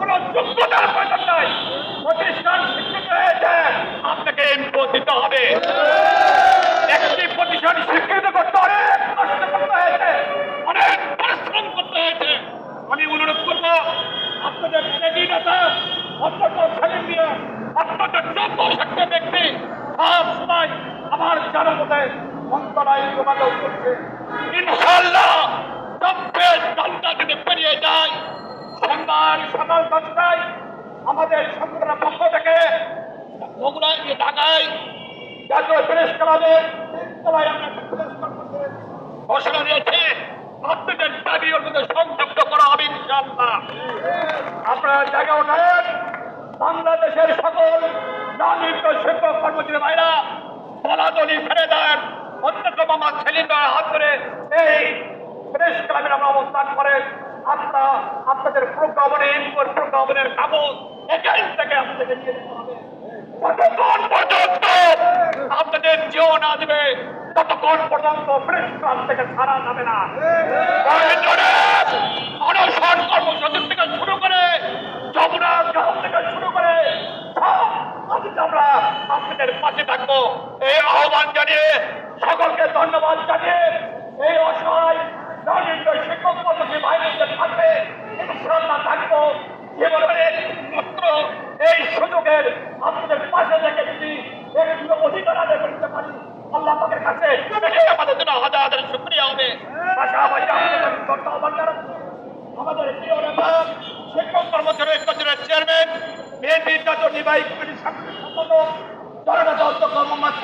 যোগ্যতার প্রয়োজন নাই। প্রতিষ্ঠান স্বীকৃত হয়েছে। আপনাকে ইনপুট দিতে হবে। একটি প্রতিষ্ঠান স্বীকৃত করতে অনেক কষ্ট করতে হয়েছে। অনেক পরিশ্রম করতে হয়েছে। আমি অনুরোধ করব, আপনাদের ত্যাগী নেতা অত্যন্ত সেলিম দিয়ে অত্যন্ত যোগ্য শক্ত ব্যক্তি। সব সময় আমার জানা মতে মন্ত্রণালয় যোগাযোগ করছে। ইনশাল্লাহ বাংলাদেশের সকল নাগরিক শিক্ষক কর্মচারী ভাইরা বলাদলি ছেড়ে দেন অন্যতম আমার ভাইয়ের হাত ধরে এই প্রেস ক্লাবের আমরা অবস্থান করেন। আপনারা আপনাদের যেতে ততক্ষণ পর্যন্ত আপনাদের জিও না দেবে, ততক্ষণ পর্যন্ত ক্লাব থেকে ছাড়া যাবে না। অনশন কর্মসূচি থেকে শুরু করে, যমুনা গ্রাম থেকে শুরু করে আমরা আপনাদের পাশে থাকব। এই আহ্বান জানিয়ে সকলকে ধন্যবাদ জানিয়ে এই অসহায় দরিদ্র শিক্ষক পদ্ধতি ভাইদের থাকবে ইনশাল্লাহ থাকব জীবনের মাত্র এই সুযোগের আপনাদের পাশে থেকে যদি অধিকার আদায় করতে পারি। আল্লাহ পাকের কাছে আমাদের জন্য হাজার শুক্রিয়া হবে। পাশাপাশি জানাচ্ছি আমাদের প্রিয় নেতা শিক্ষক চেয়ারম্যান বিএনপির জাতীয় নির্বাহী কমিটির অধ্যক্ষ মোহাম্মদ